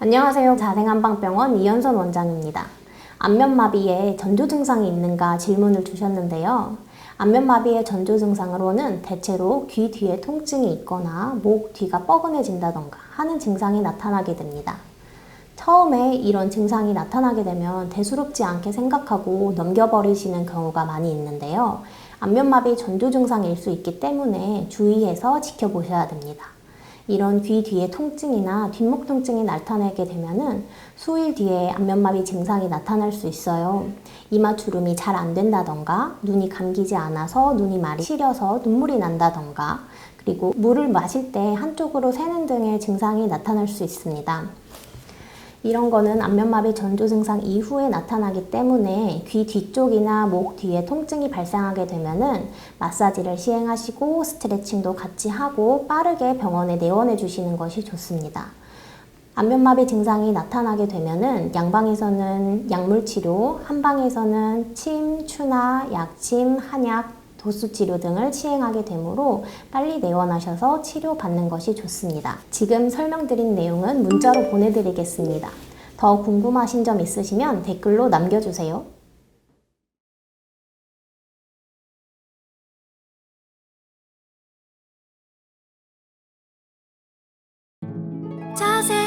안녕하세요. 자생한방병원 이현선 원장입니다. 안면마비에 전조 증상이 있는가 질문을 주셨는데요. 안면마비의 전조 증상으로는 대체로 귀 뒤에 통증이 있거나 목 뒤가 뻐근해진다던가 하는 증상이 나타나게 됩니다. 처음에 이런 증상이 나타나게 되면 대수롭지 않게 생각하고 넘겨버리시는 경우가 많이 있는데요. 안면마비 전조 증상일 수 있기 때문에 주의해서 지켜보셔야 됩니다. 이런 귀 뒤에 통증이나 뒷목 통증이 나타나게 되면은 수일 뒤에 안면마비 증상이 나타날 수 있어요. 이마 주름이 잘 안 된다던가, 눈이 감기지 않아서 눈이 많이 시려서 눈물이 난다던가, 그리고 물을 마실 때 한쪽으로 새는 등의 증상이 나타날 수 있습니다. 이런 거는 안면마비 전조 증상 이후에 나타나기 때문에 귀 뒤쪽이나 목 뒤에 통증이 발생하게 되면은 마사지를 시행하시고 스트레칭도 같이 하고 빠르게 병원에 내원해 주시는 것이 좋습니다. 안면마비 증상이 나타나게 되면은 양방에서는 약물 치료, 한방에서는 침, 추나, 약침, 한약, 도수 치료 등을 시행하게 되므로 빨리 내원하셔서 치료받는 것이 좋습니다. 지금 설명드린 내용은 문자로 보내드리겠습니다. 더 궁금하신 점 있으시면 댓글로 남겨주세요. 자세